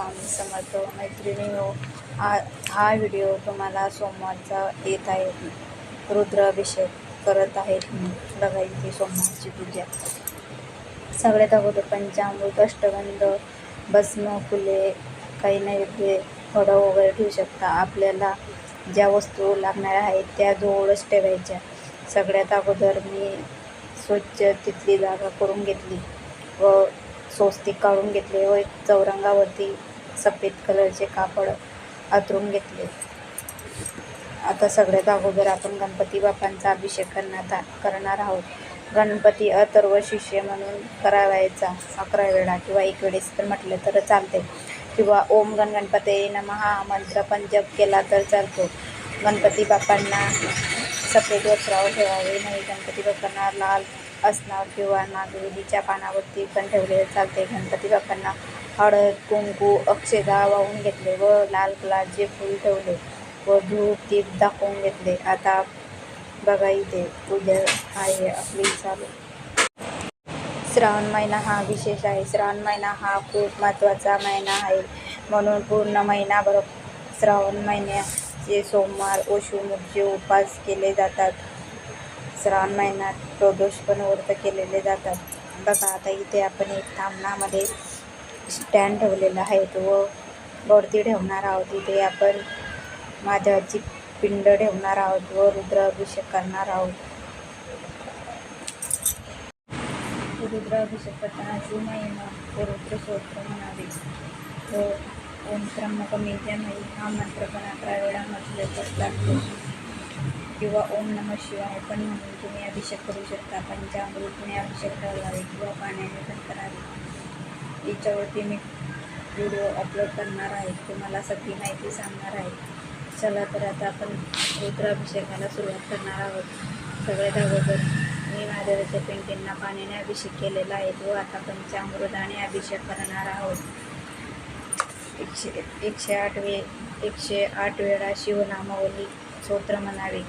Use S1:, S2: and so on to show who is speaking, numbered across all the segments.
S1: स्वामी समर्थ मैत्रिणी हा हा व्हिडिओ तुम्हाला सोमवारचा येत आहे. रुद्राभिषेक करत आहेत. मी बघा इथे सोमवारची पूजा. सगळ्यात अगोदर पंचामृत अष्टगंध भस्म फुले काही नैवेद्य फळं वगैरे ठेवू शकता. आपल्याला ज्या वस्तू लागणाऱ्या आहेत त्या जवळच ठेवायच्या. सगळ्यात अगोदर मी स्वच्छ तिथली जागा करून घेतली व स्वस्तिक काढून घेतले व एक चौरंगावरती सफेद कलरचे कापड अंथरून घेतले. आता सगळ्यात अगोदर आपण गणपती बाप्पांचा अभिषेक करण्यात आ- करणार आहोत. गणपती अथर्व शिष्य म्हणून करावायचा अकरा वेळा किंवा एक वेळेस तर म्हटलं तर चालते किंवा ओम गण गणपती नमः हा मंत्र पण जप केला तर चालतो. गणपती बाप्पांना सफेद वस्त्रावर ठेवावे नाही गणपती बाप्पांना लाल असणार किंवा नागवेलीच्या पानावरती पण ठेवले चालते गणपती बाप्पांना हळद कुंकू अक्षदा वाहून घेतले व लाल कलरचे फूल ठेवले व धूप दीप दाखवून घेतले. आता बघा इथे पूजा आहे आपली चालू. श्रावण महिना हा विशेष आहे. श्रावण महिना हा खूप महत्त्वाचा महिना आहे. म्हणून पूर्ण महिनाभर श्रावण महिन्याचे सोमवार ओशुमुखचे उपास केले जातात. श्रावण महिन्यात प्रदोष पण व्रत केलेले जातात. बघा आता इथे आपण एक थांबणामध्ये स्टँड ठेवलेला आहे. व वरती ठेवणार आहोत. इथे आपण महादेवाची पिंड ठेवणार आहोत व रुद्राभिषेक करणार आहोत. रुद्राभिषेक करताना जी महिमा तो रुद्र स्तोत्र म्हणावे. व ओम त्र्यंबकम यजामहे हा मंत्र पण अकरा वेळा म्हटले तर लागतो. किंवा ओम नम शिवाय पण म्हणून तुम्ही अभिषेक करू शकता. पंचामृतने अभिषेक करावे किंवा पाण्याने पण करावे. याच्यावरती मी व्हिडिओ अपलोड करणार आहे. तुम्हाला सगळी माहिती सांगणार आहे. चला तर आता आपण रुद्राभिषेकाला सुरुवात करणार आहोत. सगळ्यात अगोदर मी महादेवाच्या पेंटिंगना पाण्याने अभिषेक केलेला आहे. तो आता पंचामृताने अभिषेक करणार आहोत. एकशे एकशे आठ वे एकशे आठ वेळा शिवनामावली स्तोत्र म्हणावे.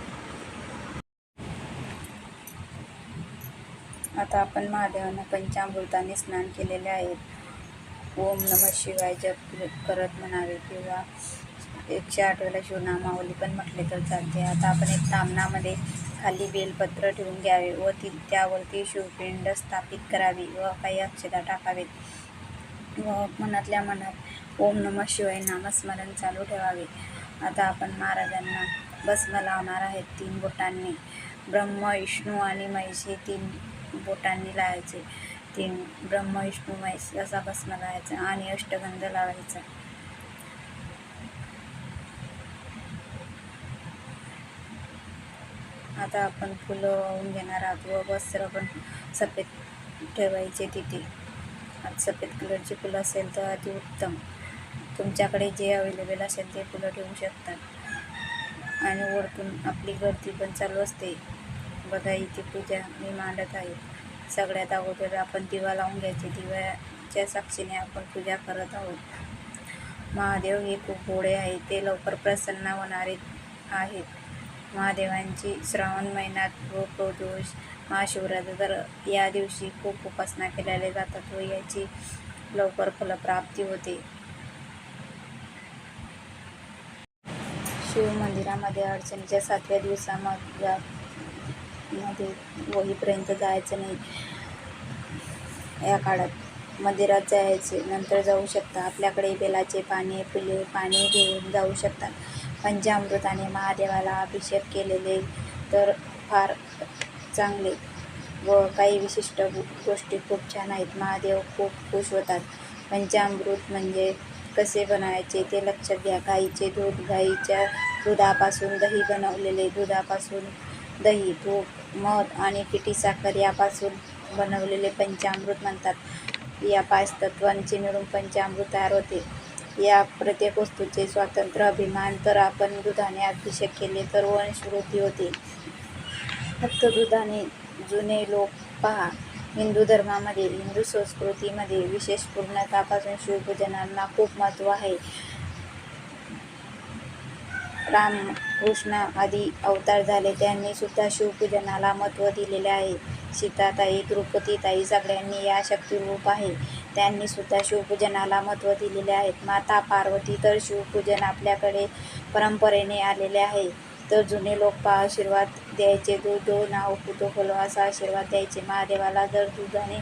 S1: आता आपण महादेवांना पंचामृताने स्नान केलेले आहेत. ओम नम शिवाय जप करत म्हणावे किंवा एकशे आठ वेळेला शिवनामावली पण म्हटले तर चालते. आता आपण एक तामणामध्ये खाली बेलपत्र ठेवून घ्यावे व ती त्यावरती शिवपिंड स्थापित करावी व काही अक्षता टाकावेत. व मनातल्या मनात ओम नम शिवाय नामस्मरण चालू ठेवावे. आता आपण महाराजांना भस्म लावणार आहेत तीन बोटांनी. ब्रह्म विष्णू आणि महेश हे तीन बोटांनी लावायचे. ते ब्रह्म विष्णू महेश असा भस्म लावायचा आणि अष्टगंध लावायचा. आता आपण फुलं वाहून घेणार आहोत व वस्त्र पण सफेद ठेवायचे तिथे. सफेद कलरची फुलं असेल तर अति उत्तम. तुमच्याकडे जे अवेलेबल असेल ते फुलं ठेवू शकतात. आणि वरतून आपली गर्दी पण चालू असते. बघा इथे पूजा मी मांडत आहे. सगळ्यात अगोदर आपण दिवा लावून घ्यायचे. दिव्याच्या साक्षीने आपण पूजा करत आहोत. महादेव हे खूप गोडे आहे ते लवकर प्रसन्न होणारे आहेत. महादेवांची श्रावण महिन्यात व प्रदोष महाशिवरात्र तर या दिवशी खूप उपासना केलेल्या जातात व याची लवकर फलप्राप्ती होते. शिव मंदिरामध्ये अडचणीच्या सातव्या दिवसामध्ये मध्ये होईपर्यंत जायचं नाही. या काळात मंदिरात जायचे नंतर जाऊ शकता. आपल्याकडे बेलाचे पाने फुले पाणी घेऊन जाऊ शकतात पंचामृताने महादेवाला अभिषेक केलेले तर फार चांगले व काही विशिष्ट गोष्टी खूप छान आहेत. महादेव खूप खुश होतात. पंचामृत म्हणजे कसे बनवायचे ते लक्षात घ्या. गाईचे दूध गाईच्या दुधापासून दही बनवलेले दुधापासून दही तूप मध आणि पिठी साखर यापासून बनवलेले पंचामृत म्हणतात. या पाच तत्वांचे मिळून पंचामृत तयार होते. या प्रत्येक वस्तूचे स्वातंत्र्य अभिमान तर आपण दुधाने अभिषेक केले तर वंशवृद्धी होते. फक्त दुधाने जुने लोक पहा. हिंदू धर्मामध्ये हिंदू संस्कृतीमध्ये विशेष पूर्णतापासून शिवपूजनांना खूप महत्त्व आहे. राम कृष्ण आदी अवतार झाले. त्यांनी सुद्धा शिवपूजनाला महत्त्व दिलेले आहे. सीताताई द्रौपदीताई सगळ्यांनी या शक्तिरूप आहे. त्यांनी सुद्धा शिवपूजनाला महत्त्व दिलेले आहेत. माता पार्वती तर शिवपूजन आपल्याकडे परंपरेने आलेले आहे. तर जुने लोक पा आशीर्वाद द्यायचे दूध दो नाव कुतो खोलो असा आशीर्वाद द्यायचे. महादेवाला जर दुधाने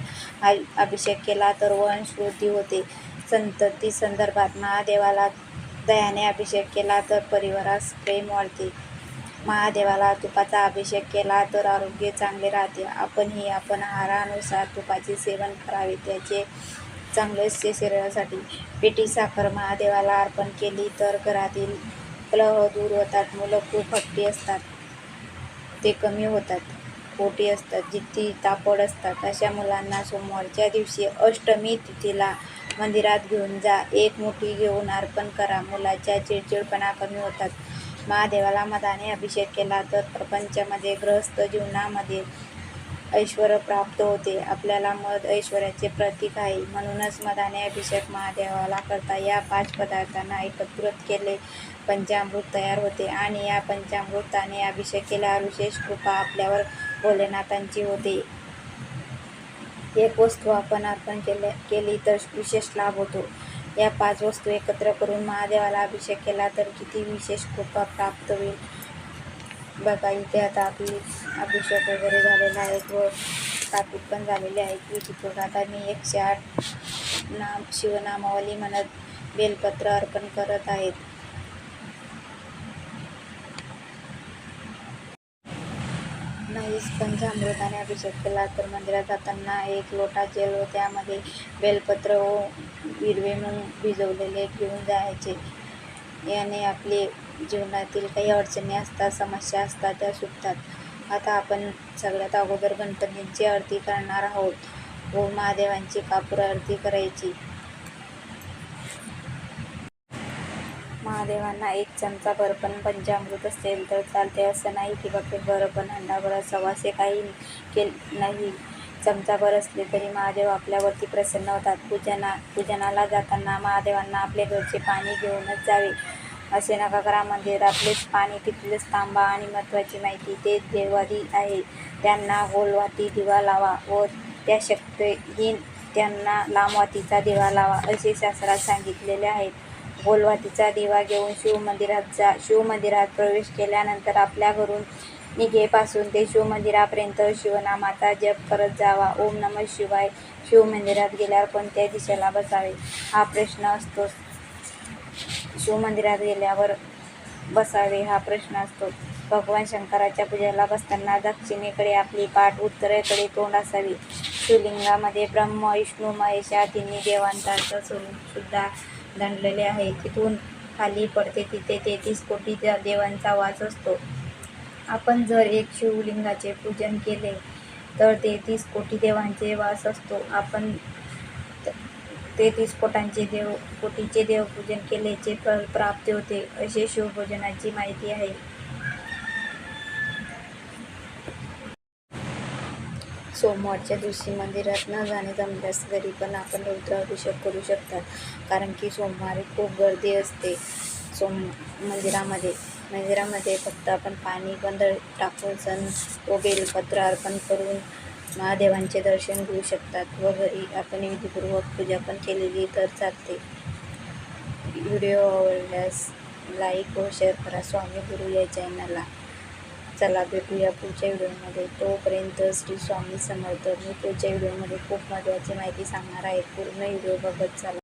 S1: अभिषेक केला तर वंश वृद्धी होते. संतती संदर्भात महादेवाला दह्याने अभिषेक केला तर परिवारास प्रेम वाढते. महादेवाला तुपाचा अभिषेक केला तर आरोग्य चांगले राहते. आपणही आपण आहारानुसार तुपाचे सेवन करावे त्याचे चांगले असते शरीरासाठी. पिठी साखर महादेवाला अर्पण केली तर घरातील कलह दूर होतात मुलं खूप हट्टी असतात ते कमी होतात पोटी असतात जिद्दी तापड असतात. अशा मुलांना सोमवारच्या दिवशी अष्टमी तिथीला मंदिरात घेऊन जा. एक मुठी घेऊन अर्पण करा. मुलाच्या चिडचिडपणा कमी होतात. महादेवाला मधाने अभिषेक केला तर प्रपंचामध्ये ग्रहस्थ जीवनामध्ये ऐश्वर प्राप्त होते. आपल्याला मध ऐश्वर्याचे प्रतीक आहे. म्हणूनच मधाने अभिषेक महादेवाला करता. या पाच पदार्थांना एकत्रित केले. पंचामृत तयार होते आणि या पंचामृताने अभिषेक केल्यावर विशेष कृपा आपल्यावर भोलेनाथांची होते. एक वस्तू आपण अर्पण केल्या केली तर विशेष लाभ होतो. या पाच वस्तू एकत्र करून महादेवाला अभिषेक केला तर किती विशेष कृपा प्राप्त होईल. बघा इथे आता आपली अभिषेक वगैरे झालेला आहे. व स्थापित पण झालेले आहेत विधीपूर्ण आता मी एकशे आठ नाम शिवनामावली म्हणत बेलपत्र अर्पण करत आहेत पंचामृताने अभिषेक केला तर मंदिरात जाताना एक लोटा जेल व त्यामध्ये बेलपत्र व हिरवे मूग भिजवलेले घेऊन जायचे. याने आपले जीवनातील काही अडचणी असतात समस्या असतात त्या सुटतात. आता आपण सगळ्यात अगोदर गणपतींची आरती करणार आहोत व महादेवांची कापूर आरती करायची. महादेवांना एक चमचाभर पण पंचामृत असेल तर चालते असं नाही की बकेटभर पण हंडाभर सवासे काही के नाही. चमचाभर असले तरी महादेव आपल्यावरती प्रसन्न होतात. पूजना पूजनाला जाताना महादेवांना आपले घरचे पाणी घेऊनच जावे. असे नका करा म्हणजे मंदिरातलेच पाणी तिथलेच तांबा आणि महत्त्वाची माहिती ते देवादी आहे. त्यांना गोलवाती दिवा लावा व त्या शक्तहीन त्यांना लांबवातीचा दिवा लावा असे शास्त्रात सांगितलेले आहेत बोलवाटीचा दिवा घेऊन शिवमंदिरात जा शिवमंदिरात प्रवेश केल्यानंतर आपल्या घरून निघेपासून ते शिवमंदिरापर्यंत शिवनामाचा जप करत जावा. ओम नमः शिवाय शिवमंदिरात गेल्यावर कोणत्या दिशेला बसावे हा प्रश्न असतो. शिवमंदिरात गेल्यावर बसावे हा प्रश्न असतो. भगवान शंकराच्या पूजेला बसताना दक्षिणेकडे आपली पाठ उत्तरेकडे तोंड असावी. शिवलिंगामध्ये ब्रह्म विष्णू महेश या तिन्ही देवांचा सुद्धा दांडलेले आहे. तिथून खाली पडते तिथे तेहतीस कोटी त्या देवांचा वास असतो. आपण जर एक शिवलिंगाचे पूजन केले तर तेहतीस कोटी देवांचे वास असतो. आपण तेहतीस कोटांचे देव कोटीचे देवपूजन केल्याचे फल प्राप्त होते असे शिवभोजनाची माहिती आहे. सोमवारच्या दिवशी मंदिरात न जाणे जमल्यास घरी पण आपण रुद्राभिषेक करू शकतात. कारण की सोमवारी खूप गर्दी असते सोम मंदिरामध्ये. मंदिरामध्ये फक्त आपण पाणी बंद टाकून सण व बेलपत्र अर्पण करून महादेवांचे दर्शन घेऊ शकतात व घरी आपण विधीपूर्वक पूजा पण केलेली तर चालते. व्हिडिओ आवडल्यास लाईक व शेअर करा. स्वामी गुरु या चॅनलला. चला भेटूया पुढच्या व्हिडिओमध्ये. तोपर्यंत श्री स्वामी समर्थ. मी पुढच्या व्हिडिओमध्ये खूप महत्त्वाची माहिती सांगणार आहे. पूर्ण व्हिडिओ बघत चला.